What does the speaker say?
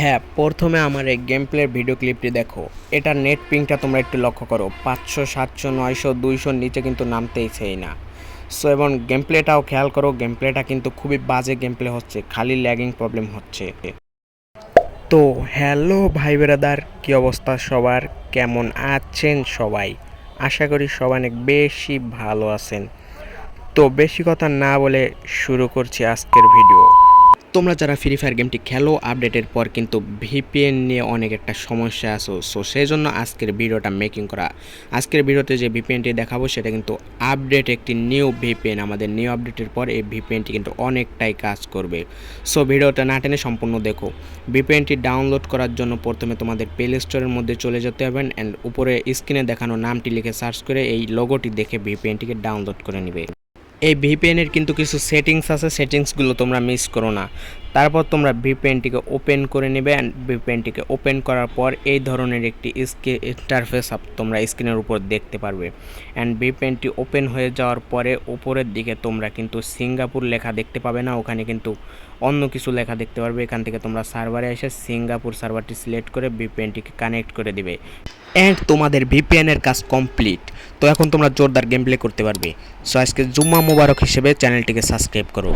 হ্যাঁ প্রথমে আমার এই গেম প্লের ভিডিও ক্লিপটি দেখো। এটার নেট পিংটা তোমরা একটু লক্ষ্য করো। পাঁচশো, সাতশো, নয়শো দুইশোর নিচে কিন্তু নামতেই চাই না। সো এবং গেম প্লেটাও খেয়াল করো গেম প্লেটা কিন্তু খুবই বাজে গেম প্লে হচ্ছে, খালি ল্যাগিং প্রবলেম হচ্ছে। তো হ্যালো ভাই বেরাদার কী অবস্থা সবার? কেমন আছেন সবাই? আশা করি সবাই অনেক বেশি ভালো আছেন। তো, বেশি কথা না বলে শুরু করছি আজকের ভিডিও তোমরা যারা ফ্রি ফায়ার গেমটি খেলো আপডেটের পর কিন্তু ভিপিএন নিয়ে অনেক একটা সমস্যা আসো সো সেই জন্য আজকের ভিডিওটা মেকিং করা। আজকের ভিডিওতে যে ভিপিএনটি দেখাবো, সেটা কিন্তু আপডেট একটি নিউ ভিপিএন আমাদের নিউ আপডেটের পর এই ভিপিএনটি কিন্তু অনেকটাই কাজ করবে। সো ভিডিওটা না টেনে সম্পূর্ণ দেখো। ভিপিএনটি ডাউনলোড করার জন্য প্রথমে তোমাদের প্লে স্টোরের মধ্যে চলে যেতে হবে অ্যান্ড উপরে স্ক্রিনে দেখানো নামটি লিখে সার্চ করে এই লোগোটি দেখে ভিপিএনটিকে ডাউনলোড করে নেবে। এই ভিপিএনের কিন্তু কিছু সেটিংস আছে সেটিংসগুলো তোমরা মিস করো না। তারপর তোমরা ভিপিএনটিকে ওপেন করে নেবে অ্যান্ড ভিপিএনটিকে ওপেন করার পর এই ধরনের একটি স্ক্রিন ইন্টারফেস তোমরা স্ক্রিনের উপর দেখতে পারবে। অ্যান্ড ভিপিএনটি ওপেন হয়ে যাওয়ার পরে উপরের দিকে তোমরা কিন্তু সিঙ্গাপুর লেখা দেখতে পাবে না, ওখানে কিন্তু অন্য কিছু লেখা দেখতে পারবে। এখান থেকে তোমরা সার্ভারে এসে সিঙ্গাপুর সার্ভারটি সিলেক্ট করে ভিপিএনটিকে কানেক্ট করে দিবে। অ্যান্ড তোমাদের ভিপিএনের কাজ কমপ্লিট। তো এখন তোমরা জোরদার গেম প্লে করতে পারবে। সো আজকে জুম্মা মোবারক হিসেবে চ্যানেলটিকে সাবস্ক্রাইব করো।